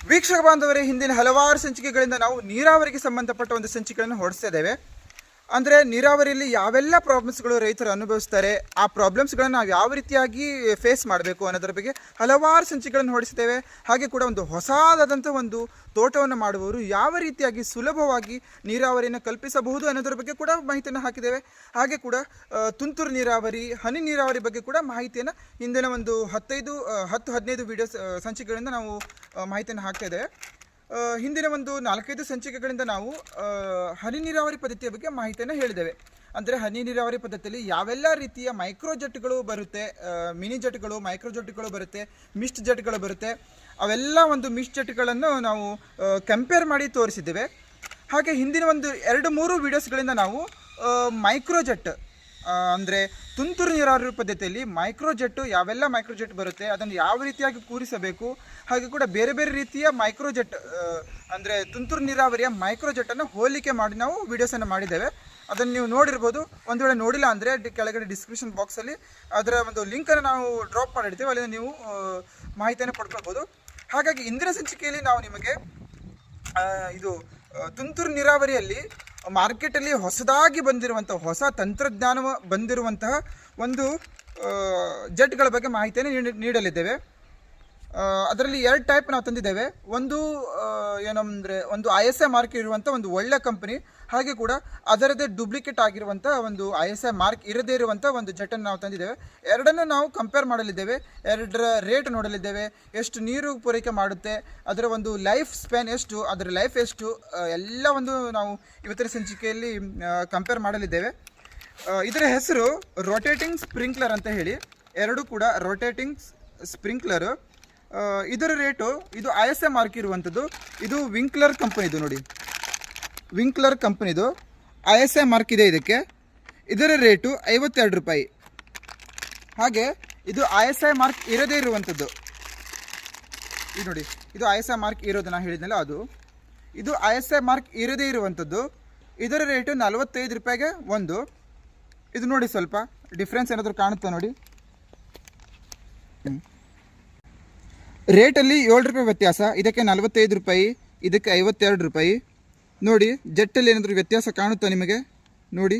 ವೀಕ್ಷಕ ಬಾಂಧವರೇ ಹಿಂದಿನ ಹಲವಾರು ಸಂಚಿಕೆಗಳಿಂದ ನಾವು ನೀರಾವರಿಗೆ ಸಂಬಂಧಪಟ್ಟ ಒಂದು ಸಂಚಿಕೆಗಳನ್ನು ಹೊರಡಿಸ್ತಾ ಅಂದರೆ ನೀರಾವರಿಯಲ್ಲಿ ಯಾವೆಲ್ಲ ಪ್ರಾಬ್ಲಮ್ಸ್ಗಳು ರೈತರು ಅನುಭವಿಸ್ತಾರೆ, ಆ ಪ್ರಾಬ್ಲಮ್ಸ್ಗಳನ್ನು ನಾವು ಯಾವ ರೀತಿಯಾಗಿ ಫೇಸ್ ಮಾಡಬೇಕು ಅನ್ನೋದ್ರ ಬಗ್ಗೆ ಹಲವಾರು ಸಂಚಿಗಳನ್ನು ಹೊಡಿಸ್ತೇವೆ ಹಾಗೆ ಕೂಡ ಒಂದು ಹೊಸದಾದಂಥ ಒಂದು ತೋಟವನ್ನು ಮಾಡುವವರು ಯಾವ ರೀತಿಯಾಗಿ ಸುಲಭವಾಗಿ ನೀರಾವರಿಯನ್ನು ಕಲ್ಪಿಸಬಹುದು ಅನ್ನೋದ್ರ ಬಗ್ಗೆ ಕೂಡ ಮಾಹಿತಿಯನ್ನು ಹಾಕಿದ್ದೇವೆ. ಹಾಗೆ ಕೂಡ ತುಂತುರು ನೀರಾವರಿ, ಹನಿ ನೀರಾವರಿ ಬಗ್ಗೆ ಕೂಡ ಮಾಹಿತಿಯನ್ನು ಹಿಂದಿನ ಒಂದು ಹತ್ತೈದು ಹತ್ತು ಹದಿನೈದು ವಿಡಿಯೋ ಸಂಚಿಕೆಗಳಿಂದ ನಾವು ಮಾಹಿತಿಯನ್ನು ಹಾಕ್ತಾ ಇದ್ದೇವೆ. ಹಿಂದಿನ ಒಂದು ನಾಲ್ಕೈದು ಸಂಚಿಕೆಗಳಿಂದ ನಾವು ಹನಿ ನೀರಾವರಿ ಪದ್ಧತಿಯ ಬಗ್ಗೆ ಮಾಹಿತಿಯನ್ನು ಹೇಳಿದ್ದೇವೆ. ಅಂದರೆ ಹನಿ ನೀರಾವರಿ ಪದ್ಧತಿಯಲ್ಲಿ ಯಾವೆಲ್ಲ ರೀತಿಯ ಮೈಕ್ರೋ ಜೆಟ್ಗಳು ಬರುತ್ತೆ ಮಿನಿ ಜೆಟ್ಗಳು, ಮೈಕ್ರೋ ಜೆಟ್ಗಳು ಬರುತ್ತೆ, ಮಿಸ್ಟ್ ಜೆಟ್ಗಳು ಬರುತ್ತೆ, ಅವೆಲ್ಲ ಒಂದು ಮಿಸ್ಟ್ ಜೆಟ್ಗಳನ್ನು ನಾವು ಕಂಪೇರ್ ಮಾಡಿ ತೋರಿಸಿದ್ದೇವೆ. ಹಾಗೆ ಹಿಂದಿನ ಒಂದು ಎರಡು ಮೂರು ವೀಡಿಯೋಸ್ಗಳಿಂದ ನಾವು ಮೈಕ್ರೋ ಜೆಟ್ ಅಂದರೆ ತುಂತುರು ನೀರಾವರಿ ಪದ್ಧತಿಯಲ್ಲಿ ಮೈಕ್ರೋ ಜೆಟ್ಟು ಯಾವೆಲ್ಲ ಮೈಕ್ರೋಜೆಟ್ ಬರುತ್ತೆ, ಅದನ್ನು ಯಾವ ರೀತಿಯಾಗಿ ಕೂರಿಸಬೇಕು, ಹಾಗೆ ಕೂಡ ಬೇರೆ ಬೇರೆ ರೀತಿಯ ಮೈಕ್ರೋಜೆಟ್ ಅಂದರೆ ತುಂತುರು ನೀರಾವರಿಯ ಮೈಕ್ರೋಜೆಟ್ಟನ್ನು ಹೋಲಿಕೆ ಮಾಡಿ ನಾವು ವಿಡಿಯೋಸನ್ನು ಮಾಡಿದ್ದೇವೆ. ಅದನ್ನು ನೀವು ನೋಡಿರ್ಬೋದು. ಒಂದು ವೇಳೆ ನೋಡಿಲ್ಲ ಅಂದರೆ ಕೆಳಗಡೆ ಡಿಸ್ಕ್ರಿಪ್ಷನ್ ಬಾಕ್ಸಲ್ಲಿ ಅದರ ಒಂದು ಲಿಂಕನ್ನು ನಾವು ಡ್ರಾಪ್ ಮಾಡಿರ್ತೀವಿ. ಅಲ್ಲಿಂದ ನೀವು ಮಾಹಿತಿಯನ್ನು ಪಡ್ಕೊಳ್ಬೋದು. ಹಾಗಾಗಿ ಇಂದಿನ ಸಂಚಿಕೆಯಲ್ಲಿ ನಾವು ನಿಮಗೆ ಇದು ತುಂತುರು ನೀರಾವರಿಯಲ್ಲಿ ಮಾರ್ಕೆಟಲ್ಲಿ ಹೊಸದಾಗಿ ಬಂದಿರುವಂಥ, ಹೊಸ ತಂತ್ರಜ್ಞಾನ ಬಂದಿರುವಂತಹ ಒಂದು ಜೆಟ್ಗಳ ಬಗ್ಗೆ ಮಾಹಿತಿಯನ್ನು ನೀಡ- ನೀಡಲಿದ್ದೇವೆ. ಅದರಲ್ಲಿ ಎರಡು ಟೈಪ್ ನಾವು ತಂದಿದ್ದೇವೆ. ಒಂದು ಏನಂದರೆ ಏನಂದ್ರೆ, ಒಂದು ಐ ಎಸ್ ಐ ಮಾರ್ಕ್ ಇರುವಂಥ ಒಂದು ಒಳ್ಳೆ ಕಂಪನಿ. ಹಾಗೆ ಕೂಡ ಅದರದೇ ಡೂಪ್ಲಿಕೇಟ್ ಆಗಿರುವಂಥ ಒಂದು ಐ ಎಸ್ ಐ ಮಾರ್ಕ್ ಇರದೇ ಇರುವಂಥ ಒಂದು ಜೆಟನ್ನು ನಾವು ತಂದಿದ್ದೇವೆ. ಎರಡನ್ನು ನಾವು ಕಂಪೇರ್ ಮಾಡಲಿದ್ದೇವೆ. ಎರಡರ ರೇಟ್ ನೋಡಲಿದ್ದೇವೆ. ಎಷ್ಟು ನೀರು ಪೂರೈಕೆ ಮಾಡುತ್ತೆ, ಅದರ ಒಂದು ಲೈಫ್ ಸ್ಪ್ಯಾನ್ ಎಷ್ಟು, ಅದರ ಲೈಫ್ ಎಷ್ಟು ಎಲ್ಲ ಒಂದು ನಾವು ಇವತ್ತರ ಸಂಚಿಕೆಯಲ್ಲಿ ಕಂಪೇರ್ ಮಾಡಲಿದ್ದೇವೆ. ಇದರ ಹೆಸರು ರೊಟೇಟಿಂಗ್ ಸ್ಪ್ರಿಂಕ್ಲರ್ ಅಂತ ಹೇಳಿ. ಎರಡು ಕೂಡ ರೊಟೇಟಿಂಗ್ ಸ್ಪ್ರಿಂಕ್ಲರು ಇದರ ರೇಟು ಇದು ಐ ಎಸ್ ಎ ಮಾರ್ಕ್ ಇರುವಂಥದ್ದು ಇದು ವಿಂಕ್ಲರ್ ಕಂಪನಿದು ನೋಡಿ. ವಿಂಕ್ಲರ್ ಕಂಪ್ನಿದು ಐ ಎಸ್ ಐ ಮಾರ್ಕ್ ಇದೆ ಇದಕ್ಕೆ. ಇದರ ರೇಟು ಐವತ್ತೆರಡು ರೂಪಾಯಿ. ಹಾಗೆ ಇದು ಐ ಎಸ್ ಐ ಮಾರ್ಕ್ ಇರದೇ ಇರುವಂಥದ್ದು ಇದು ನೋಡಿ, ಇದು ಐ ಎಸ್ ಐ ಮಾರ್ಕ್ ಇರೋದು ನಾನು ಹೇಳಿದ್ನಲ್ಲ ಅದು. ಇದು ಐ ಎಸ್ ಐ ಮಾರ್ಕ್ ಇರದೇ ಇರುವಂಥದ್ದು ಇದರ ರೇಟು ನಲವತ್ತೈದು ರೂಪಾಯಿಗೆ ಒಂದು. ಇದು ನೋಡಿ ಸ್ವಲ್ಪ ಡಿಫ್ರೆನ್ಸ್ ಏನಾದರೂ ಕಾಣುತ್ತಾ ನೋಡಿ. ರೇಟಲ್ಲಿ ಏಳು ರೂಪಾಯಿ ವ್ಯತ್ಯಾಸ. ಇದಕ್ಕೆ ನಲವತ್ತೈದು ರೂಪಾಯಿ, ಇದಕ್ಕೆ ಐವತ್ತೆರಡು ರೂಪಾಯಿ. ನೋಡಿ ಜೆಟ್ಟಲ್ಲಿ ಏನಾದರೂ ವ್ಯತ್ಯಾಸ ಕಾಣುತ್ತಾ ನಿಮಗೆ? ನೋಡಿ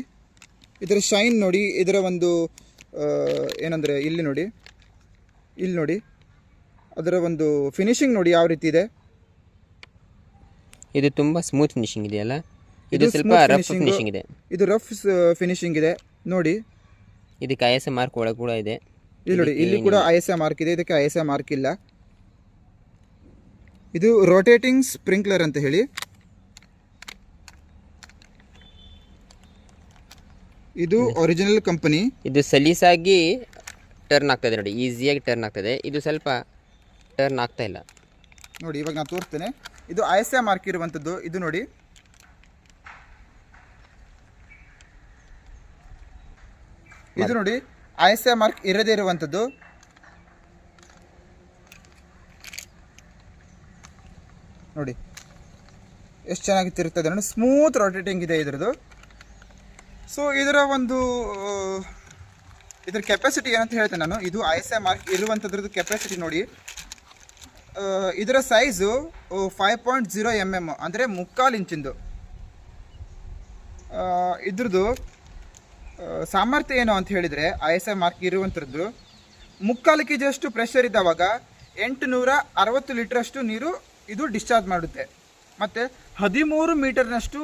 ಇದರ ಶೈನ್ ನೋಡಿ ಇದರ ಒಂದು ಏನಂದರೆ ಇಲ್ಲಿ ನೋಡಿ ಇಲ್ಲಿ ನೋಡಿ ಅದರ ಒಂದು ಫಿನಿಶಿಂಗ್ ನೋಡಿ ಯಾವ ರೀತಿ ಇದೆ? ಇದು ತುಂಬ ಸ್ಮೂತ್ ಫಿನಿಶಿಂಗ್ ಇದೆಯಲ್ಲ ಇದು ಇದು ಸ್ವಲ್ಪ ರಫ್ ಫಿನಿಶಿಂಗ್ ಇದೆ. ಇದು ರಫ್ ಫಿನಿಶಿಂಗ್ ಇದೆ. ನೋಡಿ. ಇದಕ್ಕೆ ಐ ಎಸ್ ಎ ಮಾರ್ಕ್ ಒಳಗೆ ಕೂಡ ಇದೆ. ಇಲ್ಲಿ ನೋಡಿ ಇಲ್ಲಿ ಕೂಡ ಐ ಎಸ್ ಎ ಮಾರ್ಕ್ ಇದೆ ಇದಕ್ಕೆ ಐ ಎಸ್ ಎ ಮಾರ್ಕ್ ಇಲ್ಲ ಇದು ರೊಟೇಟಿಂಗ್ ಸ್ಪ್ರಿಂಕ್ಲರ್ ಅಂತ ಹೇಳಿ. ಇದು ಒರಿಜಿನಲ್ ಕಂಪನಿ ಇದು ಸಲೀಸಾಗಿ ಟರ್ನ್ ಆಗ್ತದೆ ನೋಡಿ ಈಸಿಯಾಗಿ ಟರ್ನ್ ಆಗ್ತದೆ. ಇದು ಸ್ವಲ್ಪ ಟರ್ನ್ ಆಗ್ತಾ ಇಲ್ಲ. ನೋಡಿ ಇವಾಗ ನಾನು ತೋರಿಸ್ತೇನೆ. ಇದು ಐ ಎಸ್ ಎ ಮಾರ್ಕ್ ಇರುವಂಥದ್ದು ಇದು ನೋಡಿ. ಇದು ನೋಡಿ ಐ ಎಸ್ ಎ ಮಾರ್ಕ್ ಇರದೇ ಇರುವಂಥದ್ದು ನೋಡಿ. ಎಷ್ಟು ಚೆನ್ನಾಗಿ ತಿರುಗ್ತದೆ ನೋಡಿ ಸ್ಮೂತ್ ರೊಟೇಟಿಂಗ್ ಇದೆ ಇದರದ್ದು. ಸೊ ಇದರ ಒಂದು ಇದರ ಕೆಪಾಸಿಟಿ ಏನಂತ ಹೇಳ್ತೇನೆ ನಾನು. ಇದು ಐ ಎಸ್ ಐ ಮಾರ್ಕ್ ಇರುವಂಥದ್ರದ್ದು ಕೆಪಾಸಿಟಿ ನೋಡಿ. ಇದರ size five point zero M M ಅಂದರೆ ಮುಕ್ಕಾಲು ಇಂಚಿಂದು. ಇದ್ರದ್ದು ಸಾಮರ್ಥ್ಯ ಏನು ಅಂತ ಹೇಳಿದರೆ ಐ ಎಸ್ ಐ ಮಾರ್ಕ್ ಇರುವಂಥದ್ದು ಮುಕ್ಕಾಲು ಕೆ ಜಿಯಷ್ಟು ಪ್ರೆಷರ್ ಇದ್ದಾವಾಗ ಎಂಟು ನೂರ ಅರವತ್ತು ಲೀಟ್ರಷ್ಟು ನೀರು ಇದು ಡಿಸ್ಚಾರ್ಜ್ ಮಾಡುತ್ತೆ. ಮತ್ತು ಹದಿಮೂರು ಮೀಟರ್ನಷ್ಟು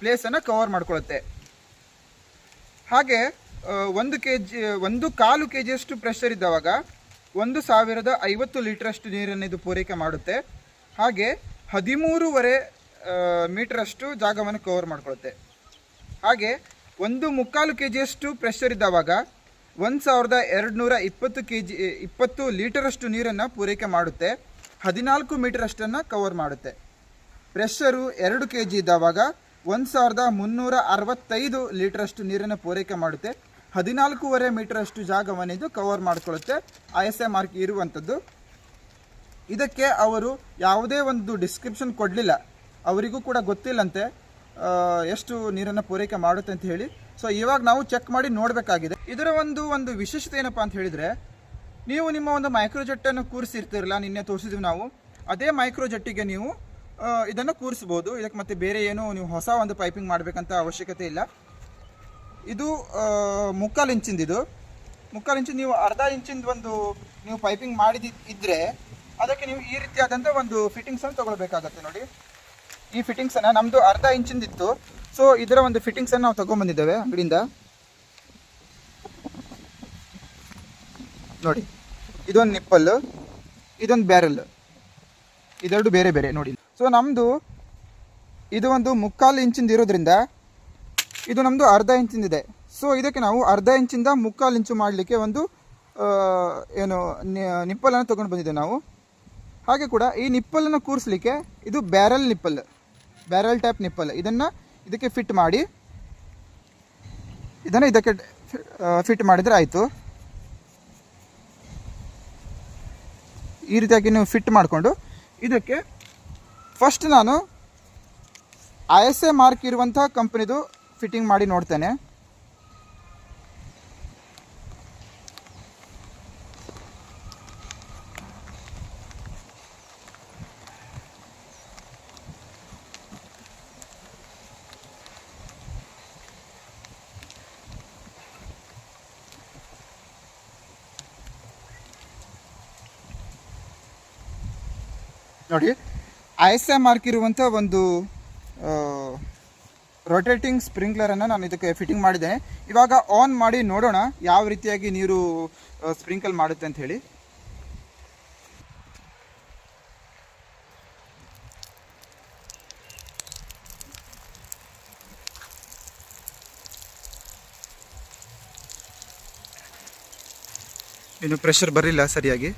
ಪ್ಲೇಸನ್ನು ಕವರ್ ಮಾಡ್ಕೊಳ್ಳುತ್ತೆ. ಹಾಗೆ ಒಂದು ಕೆ ಜಿ ಒಂದು ಕಾಲು ಕೆ ಜಿಯಷ್ಟು ಪ್ರೆಷರ್ ಇದ್ದಾವಾಗ ಒಂದು ಸಾವಿರದ ಐವತ್ತು ಲೀಟ್ರಷ್ಟು ನೀರನ್ನು ಇದು ಪೂರೈಕೆ ಮಾಡುತ್ತೆ. ಹಾಗೆ ಹದಿಮೂರುವರೆ ಮೀಟ್ರಷ್ಟು ಜಾಗವನ್ನು ಕವರ್ ಮಾಡಿಕೊಳ್ಳುತ್ತೆ ಹಾಗೆ ಒಂದು ಮುಕ್ಕಾಲು ಕೆ ಜಿಯಷ್ಟು ಪ್ರೆಷರ್ ಇದ್ದಾವಾಗ ಒಂದು ಸಾವಿರದ ಎರಡು ನೂರ ಇಪ್ಪತ್ತು ಕೆ ಜಿ ಇಪ್ಪತ್ತು ಲೀಟರಷ್ಟು ನೀರನ್ನು ಪೂರೈಕೆ ಮಾಡುತ್ತೆ. ಹದಿನಾಲ್ಕು ಮೀಟರಷ್ಟನ್ನು ಕವರ್ ಮಾಡುತ್ತೆ. ಪ್ರೆಷರು ಎರಡು ಕೆ ಜಿ ಇದ್ದಾವಾಗ ಒಂದು ಸಾವಿರದ ಮುನ್ನೂರ ಅರವತ್ತೈದು ಲೀಟ್ರಷ್ಟು ನೀರನ್ನು ಪೂರೈಕೆ ಮಾಡುತ್ತೆ. ಹದಿನಾಲ್ಕೂವರೆ ಮೀಟರಷ್ಟು ಜಾಗವನ್ನು ಇದು ಕವರ್ ಮಾಡಿಕೊಳ್ಳುತ್ತೆ. ಐ ಎಸ್ ಎ ಮಾರ್ಕ್ ಇರುವಂಥದ್ದು. ಇದಕ್ಕೆ ಅವರು ಯಾವುದೇ ಒಂದು ಡಿಸ್ಕ್ರಿಪ್ಷನ್ ಕೊಡಲಿಲ್ಲ. ಅವರಿಗೂ ಕೂಡ ಗೊತ್ತಿಲ್ಲಂತೆ ಎಷ್ಟು ನೀರನ್ನು ಪೂರೈಕೆ ಮಾಡುತ್ತೆ ಅಂತ ಹೇಳಿ. ಸೊ ಇವಾಗ ನಾವು ಚೆಕ್ ಮಾಡಿ ನೋಡಬೇಕಾಗಿದೆ. ಇದರ ಒಂದು ಒಂದು ವಿಶೇಷತೆ ಏನಪ್ಪ ಅಂತ ಹೇಳಿದರೆ, ನೀವು ನಿಮ್ಮ ಒಂದು ಮೈಕ್ರೋಜೆಟ್ಟನ್ನು ಕೂರಿಸಿರ್ತೀರಲ್ಲ, ನಿನ್ನೆ ತೋರಿಸಿದ್ವಿ ನಾವು. ಅದೇ ಮೈಕ್ರೋಜೆಟ್ಟಿಗೆ ನೀವು ಇದನ್ನು ಕೂರಿಸ್ಬೋದು ಇದಕ್ಕೆ ಮತ್ತೆ ಬೇರೆ ಏನು ನೀವು ಹೊಸ ಒಂದು ಪೈಪಿಂಗ್ ಮಾಡಬೇಕಂತ ಅವಶ್ಯಕತೆ ಇಲ್ಲ. ಇದು ಮುಕ್ಕಾಲು ಇಂಚಿಂದು ಇದು. ಮುಕ್ಕಾಲು ಇಂಚಿಂದು ನೀವು ಅರ್ಧ ಇಂಚಿಂದು ಒಂದು ನೀವು ಪೈಪಿಂಗ್ ಮಾಡಿದ ಇದ್ದರೆ ಅದಕ್ಕೆ ನೀವು ಈ ರೀತಿಯಾದಂಥ ಒಂದು ಫಿಟ್ಟಿಂಗ್ಸನ್ನು ತೊಗೊಳ್ಬೇಕಾಗತ್ತೆ ನೋಡಿ. ಈ ಫಿಟ್ಟಿಂಗ್ಸನ್ನು ನಮ್ಮದು ಅರ್ಧ ಇಂಚಿಂದಿತ್ತು. ಸೊ ಇದರ ಒಂದು ಫಿಟ್ಟಿಂಗ್ಸನ್ನು ನಾವು ತೊಗೊಂಬಂದಿದ್ದೇವೆ ಅಂಗಡಿಯಿಂದ. ನೋಡಿ, ಇದೊಂದು ನಿಪ್ಪಲ್ ಇದೊಂದು ಬ್ಯಾರಲ್ ಇದೆರಡು ಬೇರೆ ಬೇರೆ ನೋಡಿ. ಸೊ ನಮ್ಮದು ಇದು ಒಂದು ಮುಕ್ಕಾಲು ಇಂಚಿಂದ ಇರೋದ್ರಿಂದ ಇದು ನಮ್ಮದು ಅರ್ಧ ಇಂಚಿಂದಿದೆ. ಸೊ ಇದಕ್ಕೆ ನಾವು ಅರ್ಧ ಇಂಚಿಂದ ಮುಕ್ಕಾಲು ಇಂಚು ಮಾಡಲಿಕ್ಕೆ ಒಂದು ಏನು ನಿಪ್ಪಲನ್ನು ತೊಗೊಂಡು ಬಂದಿದ್ದೇವೆ ನಾವು. ಹಾಗೆ ಕೂಡ ಈ ನಿಪ್ಪಲನ್ನು ಕೂರಿಸ್ಲಿಕ್ಕೆ ಇದು barrel nipple, barrel type nipple. ಇದನ್ನು ಇದಕ್ಕೆ ಫಿಟ್ ಮಾಡಿ, ಇದನ್ನು ಇದಕ್ಕೆ ಫಿಟ್ ಮಾಡಿದರೆ ಆಯಿತು. ಈ ರೀತಿಯಾಗಿ ನೀವು ಫಿಟ್ ಮಾಡಿಕೊಂಡು ಇದಕ್ಕೆ ಫಸ್ಟ್ ನಾನು ಐ ಎಸ್ ಎ ಮಾರ್ಕ್ ಇರುವಂಥ ಕಂಪ್ನಿದು ಫಿಟ್ಟಿಂಗ್ ಮಾಡಿ ನೋಡ್ತೇನೆ. ನೋಡಿ ಐ ಎಸ್ ಎ ಮಾರ್ಕ್ ಇರುವಂಥ ಒಂದು ರೊಟೇಟಿಂಗ್ ಸ್ಪ್ರಿಂಕ್ಲರನ್ನು ನಾನು ಇದಕ್ಕೆ ಫಿಟ್ಟಿಂಗ್ ಮಾಡಿದ್ದೇನೆ ಇವಾಗ ಆನ್ ಮಾಡಿ ನೋಡೋಣ ಯಾವ ರೀತಿಯಾಗಿ ನೀರು ಸ್ಪ್ರಿಂಕಲ್ ಮಾಡುತ್ತೆ ಅಂತ ಹೇಳಿ. ಇನ್ನು ಪ್ರೆಷರ್ ಬರಲಿಲ್ಲ ಸರಿಯಾಗಿ.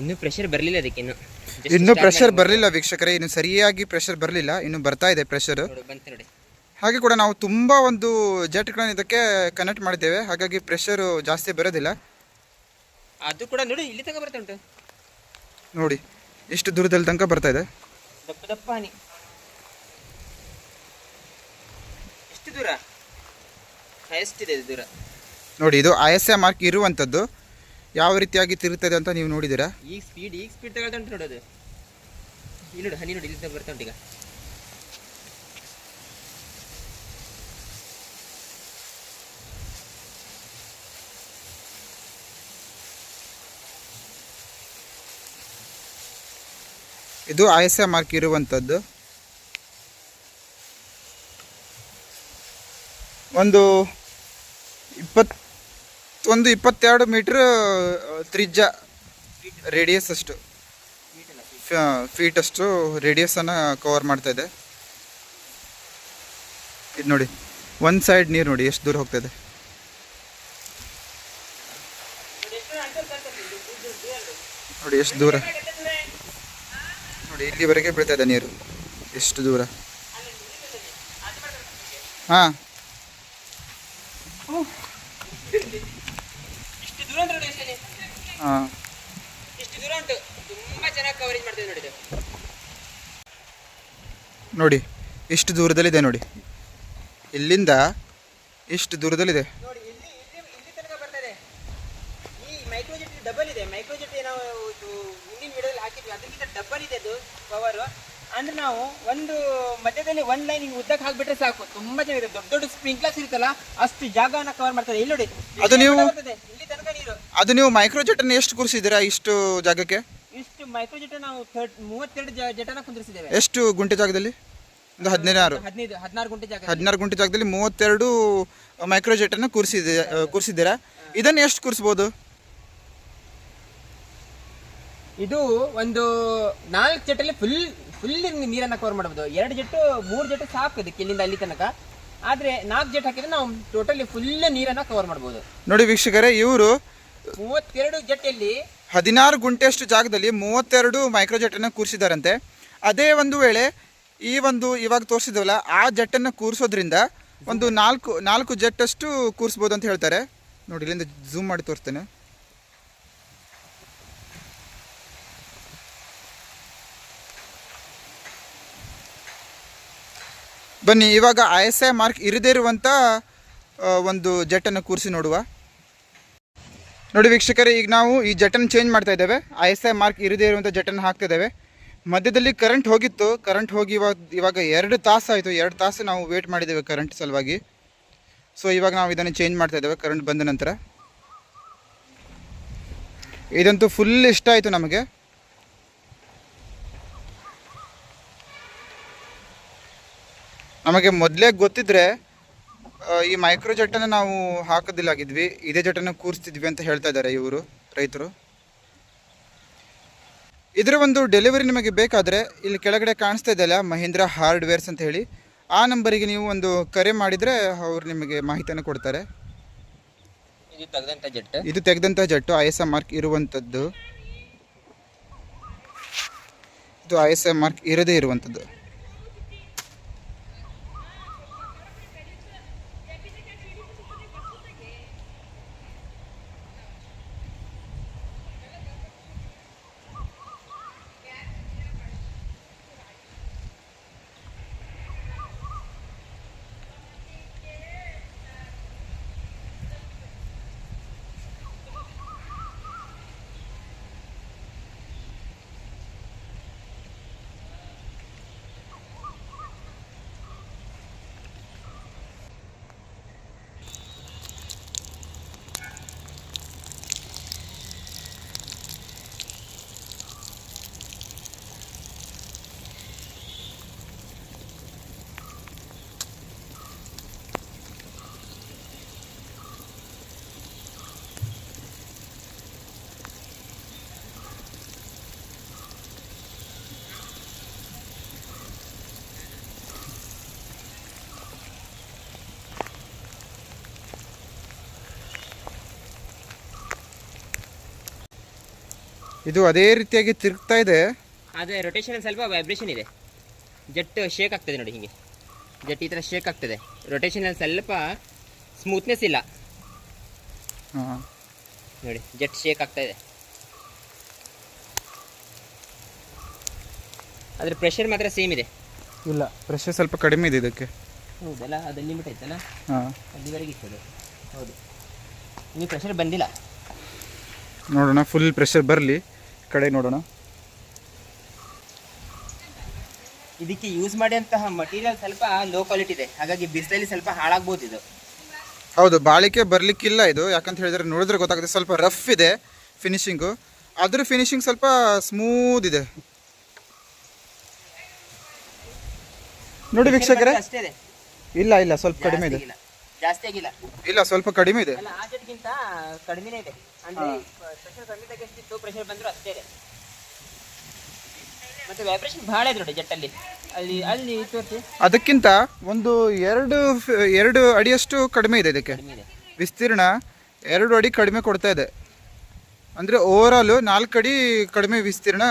ಇನ್ನೂ ಪ್ರೆಷರ್ ಬರಲಿಲ್ಲ ಅದಕ್ಕೆ ಇನ್ನು. ಇನ್ನು ಪ್ರೆಷರ್ ಬರಲಿಲ್ಲ ವೀಕ್ಷಕರೇ ಇನ್ನು ಸರಿಯಾಗಿ ಪ್ರೆಷರ್ ಬರಲಿಲ್ಲ ಇನ್ನು ಬರ್ತಾ ಇದೆ ಪ್ರೆಷರ್ ಬಂತು ನೋಡಿ. ಹಾಗೆ ಕೂಡ ನಾವು ತುಂಬ ಒಂದು ಜೆಟ್ಗಳನ್ನು ಇದಕ್ಕೆ ಕನೆಕ್ಟ್ ಮಾಡಿದ್ದೇವೆ ಹಾಗಾಗಿ ಪ್ರೆಷರು ಜಾಸ್ತಿ ಬರೋದಿಲ್ಲ. ಅದು ಕೂಡ ನೋಡಿ ಇಲ್ಲಿ ತನಕ ಬರ್ತಾ ಉಂಟು. ನೋಡಿ ಎಷ್ಟು ದೂರದಲ್ಲಿ ತನಕ ಬರ್ತಾ ಇದೆ. ದಪ್ಪ ದಪ್ಪ ಹನಿ ಎಷ್ಟು ದೂರ? ಹೈಯೆಸ್ಟ್ ಇದೆ ಇದು ದೂರ. ನೋಡಿ ಇದು ಐ ಎಸ್ ಎ ಮಾರ್ಕ್ ಇರುವಂಥದ್ದು ಯಾವ ರೀತಿಯಾಗಿ ತಿರುತ್ತದೆ ಅಂತ ನೀವು ನೋಡಿದ್ದೀರಾ? ಈಗ ಸ್ಪೀಡ್ ಈಗ ಸ್ಪೀಡ್ ತಗೊಳ್ತಾ ಉಂಟು ನೋಡೋದು ಇಲ್ಲಿ ನೋಡಿ ಹನಿ ನೋಡಿ ಇಲ್ಲಿ ಬರ್ತಾ ಉಂಟು ಈಗ. ಇದು ಐ ಎಸ್ ಎ ಮಾರ್ಕ್ ಇರುವಂಥದ್ದು ಒಂದು ಇಪ್ಪತ್ತೊಂದು ಇಪ್ಪತ್ತೆರಡು ಮೀಟ್ರ್ ತ್ರಿಜ್ಯ ರೇಡಿಯಸ್ ಅಷ್ಟು. ಫೀಟ್ ಅಷ್ಟು ರೇಡಿಯಸನ್ನು ಕವರ್ ಮಾಡ್ತಾ ಇದೆ. ಇದು ನೋಡಿ, ಒಂದು ಸೈಡ್ ನೀರು ನೋಡಿ, ಎಷ್ಟು ದೂರ ಹೋಗ್ತಾ ಇದೆ. ನೋಡಿ, ಎಷ್ಟು ದೂರ. ನೋಡಿ, ಇಲ್ಲಿವರೆಗೆ ಬೀಳ್ತಾ ಇದೆ ನೀರು. ಎಷ್ಟು ದೂರ. ಹಾಂ ಇಷ್ಟು ದೂರ ಉಂಟು ನೋಡಿ ಅಷ್ಟೇ ಹಾಂ ಇಷ್ಟು ದೂರ ಉಂಟು ತುಂಬಾ ಚೆನ್ನಾಗಿ ಕವರೇಜ್ ಮಾಡ್ತದೆ ನೋಡಿ ಇದು ನೋಡಿ ಎಷ್ಟು ದೂರದಲ್ಲಿದೆ ನೋಡಿ. ಇಲ್ಲಿಂದ ಎಷ್ಟು ದೂರದಲ್ಲಿದೆ? ನೋಡಿ ಇಲ್ಲಿ ಇಲ್ಲಿ ಇಲ್ಲಿ ತನಕ ಬರ್ತದೆ ಈ ಮೈಕ್ರೋಜೆಟ್ ಡಬಲ್ ಇದೆ. ಮೈಕ್ರೋಜೆಟ್ ನಾವು ಇದು ಹಿಂದಿನ ವಿಡಿಯೋದಲ್ಲಿ ಹಾಕಿದ್ವಿ. ಅದಕ್ಕಿಂತ ಡಬಲ್ ಇದೆ ಅದು ಪವರ್ ಅಂದ್ರೆ ನಾವು ಒಂದು ಮಧ್ಯದಲ್ಲಿ ಒಂದ್ ಲೈನ್ ಹಿಂಗ್ ಉದ್ದಕ್ಕೆ ಹಾಕ್ಬಿಟ್ರೆ ಸಾಕು. ತುಂಬಾ ಚೆನ್ನಾಗಿದೆ. ದೊಡ್ಡ ದೊಡ್ಡ ಸ್ಪ್ರಿಂಕ್ಲರ್ಸ್ ಇರುತ್ತಲ್ಲ ಅಷ್ಟು ಜಾಗವನ್ನ ಕವರ್ ಮಾಡ್ತಾರೆ. ಇಲ್ಲಿ ನೋಡಿ. ಅದು ನೀವು- ಇಲ್ಲಿ ತನಕ ನೀರು. ಅದು ನೀವು ಮೈಕ್ರೋಜೆಟನ್ನು ಎಷ್ಟು ಕೂರಿಸಿದ್ದೀರಾ ಇಷ್ಟು ಜಾಗಕ್ಕೆ? ಇಷ್ಟು ಮೈಕ್ರೋಜೆಟ್ ನಾವು ಮೂವತ್ತೆರಡು ಜೆಟನ ಕುಂದಿರಿಸಿದ್ದೇವೆ. ಎಷ್ಟು ಗುಂಟೆ ಜಾಗದಲ್ಲಿ? ಒಂದು ಹದಿನಾರು ಹದಿನೈದು ಹದಿನಾರು ಗುಂಟೆ ಜಾಗ ಹದಿನಾರು ಗುಂಟೆ ಜಾಗದಲ್ಲಿ ಮೂವತ್ತೆರಡು ಮೈಕ್ರೋಜೆಟನ್ನು ಕೂರಿಸಿದೆ ಕೂರಿಸಿದ್ದೀರಾ? ಇದನ್ನು ಎಷ್ಟು ಕೂರಿಸ್ಬೋದು? ಇದು ಒಂದು ನಾಲ್ಕು ಜೆಟ್ಟಲ್ಲಿ ಫುಲ್ ಫುಲ್ ನೀರನ್ನ ಕವರ್ ಮಾಡಬಹುದು ಎರಡು ಜೆಟ್ಟು ಮೂರು ಜೆಟ್ಟು ಸಾಕು ಇದಕ್ಕೆ ಇಲ್ಲಿಂದ ಅಲ್ಲಿ ತನಕ. ಆದ್ರೆ ನಾಲ್ಕು ಜೆಟ್ ಹಾಕಿದ್ರೆ ನಾವು ಟೋಟಲಿ ಫುಲ್ ನೀರನ್ನ ಕವರ್ ಮಾಡಬಹುದು ನೋಡಿ ವೀಕ್ಷಕರೇ ಇವರು ಮೂವತ್ತೆರಡು ಜೆಟ್ಟಲ್ಲಿ ಹದಿನಾರು ಗುಂಟೆಯಷ್ಟು ಜಾಗದಲ್ಲಿ ಮೂವತ್ತೆರಡು ಮೈಕ್ರೋಜೆಟನ್ನು ಕೂರಿಸಿದಾರಂತೆ. ಅದೇ ಒಂದು ವೇಳೆ ಈ ಒಂದು ಇವಾಗ ತೋರಿಸಿದ್ವಲ್ಲ, ಆ ಜೆಟ್ಟನ್ನು ಕೂರಿಸೋದ್ರಿಂದ ಒಂದು ನಾಲ್ಕು ನಾಲ್ಕು ಜೆಟ್ ಅಷ್ಟು ಕೂರಿಸ್ಬೋದು ಅಂತ ಹೇಳ್ತಾರೆ. ನೋಡಿ, ಇಲ್ಲಿಂದ ಝೂಮ್ ಮಾಡಿ ತೋರಿಸ್ತೇನೆ. ಬನ್ನಿ, ಇವಾಗ ಐ ಎಸ್ ಐ ಮಾರ್ಕ್ ಇರದೇ ಇರುವಂಥ ಒಂದು ಜೆಟ್ಟನ್ನು ಕೂರಿಸಿ ನೋಡುವ. ನೋಡಿ, ವೀಕ್ಷಕರೇ, ಈಗ ನಾವು ಈ ಜೆಟ್ಟನ್ನು ಚೇಂಜ್ ಮಾಡ್ತಾ ಇದ್ದೇವೆ. ಐ ಎಸ್ ಐ ಮಾರ್ಕ್ ಇರದೇ ಇರುವಂಥ ಜೆಟ್ಟನ್ನು ಹಾಕ್ತಾ ಇದ್ದೇವೆ. ಮಧ್ಯದಲ್ಲಿ ಕರೆಂಟ್ ಹೋಗಿತ್ತು. ಕರೆಂಟ್ ಹೋಗಿ ಇವಾಗ ಇವಾಗ ಎರಡು ತಾಸು ಆಯಿತು. ಎರಡು ತಾಸು ನಾವು ವೇಟ್ ಮಾಡಿದ್ದೇವೆ ಕರೆಂಟ್ ಸಲುವಾಗಿ. ಸೊ ಇವಾಗ ನಾವು ಇದನ್ನು ಚೇಂಜ್ ಮಾಡ್ತಾ ಇದ್ದೇವೆ. ಕರೆಂಟ್ ಬಂದ ನಂತರ. ಇದಂತೂ ಫುಲ್ ಇಷ್ಟ ಆಯಿತು ನಮಗೆ. ನಮಗೆ ಮೊದಲೇ ಗೊತ್ತಿದ್ರೆ ಈ ಮೈಕ್ರೋ ಜಟ್ಟನ್ನು ನಾವು ಹಾಕೋದಿಲ್ಲಾಗಿದ್ವಿ. ಇದೇ ಜಟ್ಟನ್ನು ಕೂರಿಸ್ತಿದ್ವಿ ಅಂತ ಹೇಳ್ತಾ ಇದ್ದಾರೆ ಇವರು, ರೈತರು. ಇದರ ಒಂದು ಡೆಲಿವರಿ ನಿಮಗೆ ಬೇಕಾದರೆ ಇಲ್ಲಿ ಕೆಳಗಡೆ ಕಾಣಿಸ್ತಾ ಇದೆಯಲ್ಲ ಮಹೀಂದ್ರ ಹಾರ್ಡ್ವೇರ್ಸ್ ಅಂತ ಹೇಳಿ. ಆ ನಂಬರಿಗೆ ನೀವು ಒಂದು ಕರೆ ಮಾಡಿದರೆ ಅವರು ನಿಮಗೆ ಮಾಹಿತಿಯನ್ನು ಕೊಡ್ತಾರೆ. ಇದು ತೆಗೆದಂಥ jet? I S A mark ಇರುವಂಥದ್ದು ಇದು ಐ ಎಸ್ ಎ ಮಾರ್ಕ್ ಇರದೇ ಇರುವಂಥದ್ದು ಇದು ಅದೇ ರೀತಿಯಾಗಿ ತಿರುಗ್ತಾ ಇದೆ. ಅದೇ ರೊಟೇಷನ್ ಸ್ವಲ್ಪ ವೈಬ್ರೇಷನ್ ಇದೆ. ಜೆಟ್ ಶೇಕ್ ಆಗ್ತದೆ ನೋಡಿ ಹೀಗೆ. ಜೆಟ್ ಈ ಥರ ಶೇಕ್ ಆಗ್ತದೆ. ರೊಟೇಷನಲ್ಲಿ ಸ್ವಲ್ಪ ಸ್ಮೂತ್ನೆಸ್ ಇಲ್ಲ. ಹಾಂ. ನೋಡಿ ಜೆಟ್ ಶೇಕ್ ಆಗ್ತಾ ಇದೆ. ಅದ್ರ ಪ್ರೆಷರ್ ಮಾತ್ರ ಸೇಮ್ ಇದೆ. ಇಲ್ಲ ಪ್ರೆಷರ್ ಸ್ವಲ್ಪ ಕಡಿಮೆ ಇದೆ ಇದಕ್ಕೆ. ಹೌದಲ್ಲ ಅದು ಲಿಮಿಟ್ ಐತಲ್ಲ ಹಾಂ. ಅಲ್ಲಿವರೆಗೆ ಇರ್ತದೆ ಹೌದು. ನೀವು ಪ್ರೆಷರ್ ಬಂದಿಲ್ಲ. ನೋಡೋಣ ಫುಲ್ ಪ್ರೆಷರ್ ಬರಲಿ. ಕಡೆ ನೋಡೋಣ. ಇದಕ್ಕೆ ಯೂಸ್ ಮಾಡಿದಂತಹ ಮಟೀರಿಯಲ್ ಸ್ವಲ್ಪ ಲೋ ಕ್ವಾಲಿಟಿ ಇದೆ. ಹಾಗಾಗಿ ಬಿಸಿಲಲ್ಲಿ ಸ್ವಲ್ಪ ಹಾಳಾಗ್ಬೋದು ಇದು. ಹೌದು ಬಾಳಿಕೆ ಬರಲಿಕ್ಕಿಲ್ಲ ಇದು. ಯಾಕಂತ ಹೇಳಿದ್ರೆ ನೋಡಿದ್ರೆ ಗೊತ್ತಾಗುತ್ತೆ ಸ್ವಲ್ಪ ರಫ್ ಇದೆ ಫಿನಿಶಿಂಗು ಅದ್ರ ಫಿನಿಶಿಂಗ್ ಸ್ವಲ್ಪ ಸ್ಮೂತ್ ಇದೆ. ನೋಡಿ ವೀಕ್ಷಕರೇ. ಇಲ್ಲ ಇಲ್ಲ ಸ್ವಲ್ಪ ಕಡಿಮೆ ಇದೆ. ಜಾಸ್ತಿ ಆಗಿಲ್ಲ. ಇಲ್ಲ ಸ್ವಲ್ಪ ಕಡಿಮೆ ಇದೆ. ಕಡಿಮೆ ಇದೆ. ಅಂದ್ರೆ ಪ್ರೆಷರ್ ಕಡಿಮೆ ಎಷ್ಟಿತ್ತು ಪ್ರೆಷರ್ ಬಂದ್ರು ಅಷ್ಟೇ ಮತ್ತೆ ವೈಬ್ರೇಷನ್ ಬಹಳ ಇದೆ ನೋಡಿ ಜೆಟ್ಟಲ್ಲಿ. ಅಲ್ಲಿ ಅಲ್ಲಿ ತೋರಿಸಿ ಅದಕ್ಕಿಂತ ಒಂದು ಎರಡು ಎರಡು ಅಡಿಯಷ್ಟು ಕಡಿಮೆ ಇದೆ ಇದಕ್ಕೆ. ವಿಸ್ತೀರ್ಣ ಎರಡು ಅಡಿ ಕಡಿಮೆ ಕೊಡ್ತಾ ಇದೆ. ಅಂದರೆ ಆಲ್ ನಾಲ್ಕು ಅಡಿ ಕಡಿಮೆ ವಿಸ್ತೀರ್ಣ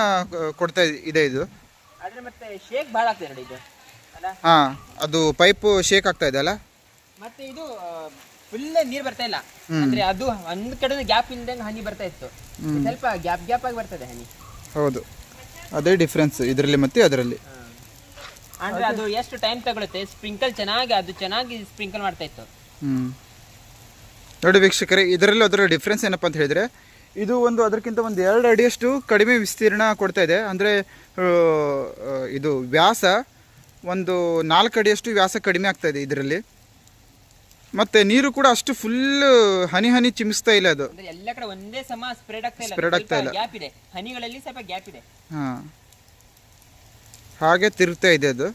ಕೊಡ್ತಾ ಇದೆ ಇದು. ಹಾ ಮತ್ತೆ ಶೇಕ್ ಬಹಳ ಆಗ್ತದೆ ನೋಡಿ ಇದು. ಅಲ್ಲ? ಹಾಂ ಅದು ಪೈಪು ಶೇಕ್ ಆಗ್ತಾ ಇದೆ ಅಲ್ಲ? ಮತ್ತೆ ಇದು ಫುಲ್ ನೀರ್ ಬರ್ತಾ ಇಲ್ಲ. ಅಂದ್ರೆ ಅದು ಒಂದ್ ಕಡೆ ಗ್ಯಾಪ್ ಇಲ್ದಂಗೆ ಹನಿ ಬರ್ತಾ ಇತ್ತು. ಸ್ವಲ್ಪ ಗ್ಯಾಪ್ ಗ್ಯಾಪ್ ಆಗಿ ಬರ್ತದೆ ಹನಿ. ಹೌದು. ಅದೇ ಡಿಫ್ರೆನ್ಸ್ ಇದರಲ್ಲಿ ಮತ್ತೆ ಅದರಲ್ಲಿ. ಅಂದ್ರೆ ಅದು ಎಷ್ಟು ಟೈಮ್ ತಗೊಳುತ್ತೆ? ಸ್ಪ್ರಿಂಕಲ್ ಚೆನ್ನಾಗಿ ಅದು ಚೆನ್ನಾಗಿ ಸ್ಪ್ರಿಂಕಲ್ ಮಾಡ್ತಾ ಇತ್ತು. ನೋಡಿ ವೀಕ್ಷಕರೇ ಇದರಲ್ಲಿ ಅದರ ಡಿಫ್ರೆನ್ಸ್ ಏನಪ್ಪ ಅಂತ ಹೇಳಿದ್ರೆ ಇದು ಒಂದು ಅದಕ್ಕಿಂತ ಒಂದು ಎರಡು ಅಡಿಯಷ್ಟು ಕಡಿಮೆ ವಿಸ್ತೀರ್ಣ ಕೊಡ್ತಾ ಇದೆ. ಅಂದರೆ ಇದು ವ್ಯಾಸ ಒಂದು ನಾಲ್ಕು ಅಡಿಯಷ್ಟು ವ್ಯಾಸ ಕಡಿಮೆ ಆಗ್ತಾ ಇದೆ ಇದರಲ್ಲಿ. ಮತ್ತು ನೀರು ಕೂಡ ಅಷ್ಟು ಫುಲ್ ಹನಿ ಹನಿ ಚಿಮಿಸ್ತಾ ಇಲ್ಲ ಅದು. ಅಂದ್ರೆ ಎಲ್ಲ ಕಡೆ ಒಂದೇ ಸಮ ಸ್ಪ್ರೆಡ್ ಆಗ್ತಾ ಇಲ್ಲ Spread ಆಗ್ತಾ ಇಲ್ಲ. ಗ್ಯಾಪ್ ಇದೆ. ಹನಿಗಳಲ್ಲಿ ಸ್ವಲ್ಪ ಗ್ಯಾಪ್ ಇದೆ. ಹಾಂ. ಹಾಗೆ ತಿರುಗ್ತಾ ಇದೆ ಅದು.